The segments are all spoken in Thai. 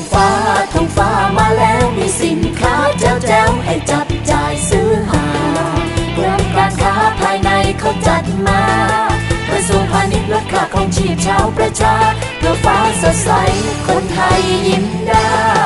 งฟ้าท้องฟ้ามาแล้วมีสินค้าแจ๋วแจ๋วให้จับจ่ายซื้อหากรมการค้าภายในเขาจัดมากระทรวงพาณิชย์ลดค่าของชีพชาวประชาเพื่อฟ้าสดใสคนไทยยิ้มได้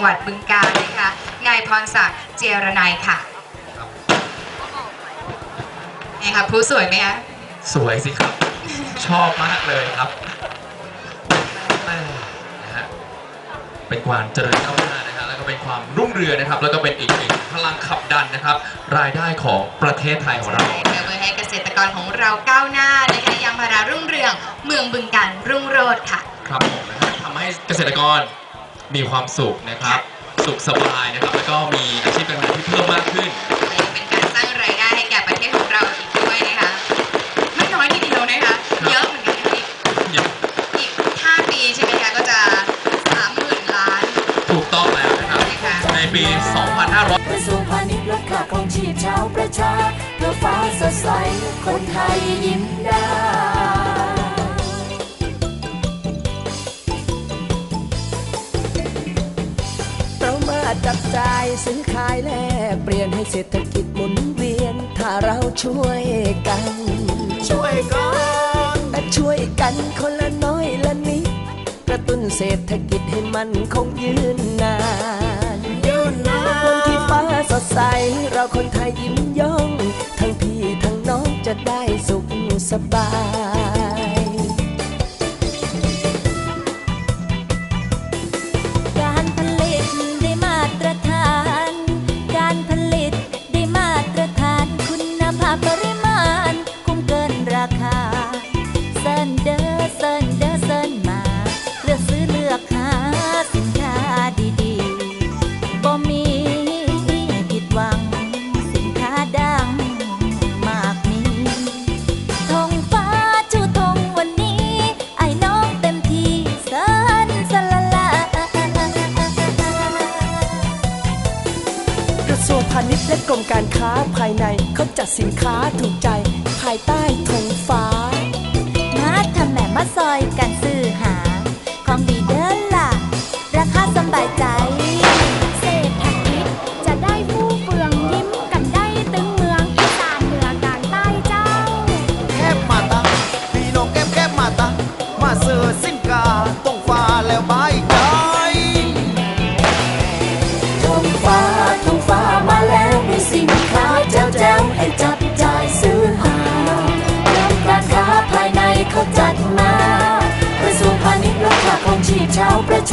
งหวัดบึงกาฬนะคะนายพรศักดิ์เจยรนัยค่ะไงคะผู้สวยไหมคะสวยสิครับ ชอบมากเลยครับแม่นะฮะเป็นความเจริญก้าวหน้านะฮะแล้วก็เป็นความรุ่งเรืองนะครับ แล้วก็เป็นอีกหนึ่งพลังขับดันนะครับ รายได้ของประเทศไทยของเราใช่ค่ะเพื่อให้เกษตรกรของเราก้าวหน้านะคะยางพารารุ่งเรือง เมืองบึงกาฬรุ่งโรจน์ค่ะ ครับผมนะฮะทำให้เกษตรกร มีความสุขนะครับ สุขสบายนะครับ แล้วก็มีอาชีพการงานที่เพิ่มมากขึ้นและยังเป็นการสร้างรายได้ให้แก่ประเทศของเราอีกด้วยนะคะ ไม่น้อยทีเดียวนะคะ เยอะเหมือนกันนะคะอีกอย่างอีก5ปีใช่ไหมคะก็จะ30,000ล้านถูกต้องแล้วนะครับ นะคะ ในปี 2500กระทรวงพาณิชย์ลดค่าครองชีพชาวประชา เพื่อฟ้าสดใสคนไทยยิ้มได้ จับจ่ายซื้อขายแลกเปลี่ยนให้เศรษฐกิจหมุนเวียน ถ้าเราช่วยกัน ช่วยกันช่วยกันคนละน้อยละนิดกระตุ้นเศรษฐกิจให้มันคงยืนนานยืนนานวันที่ฟ้าสดใส เราคนไทยยิ้มย่อง ทั้งพี่ทั้งน้องจะได้สุขสบายาณิชย์และกรมการค้าภายในเขาจัดสินค้าถูกใจ ภายใต้ธง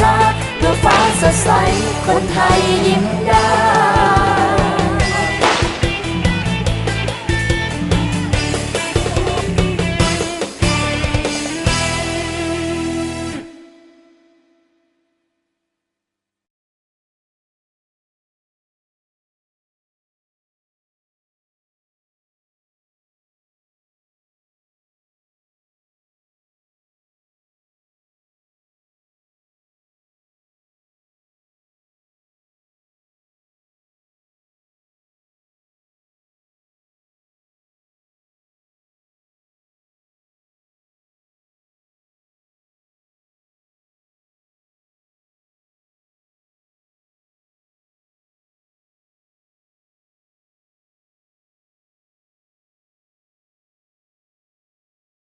ค่าครอเพื่อฟ้าสดใสคนไทยยิ้มได้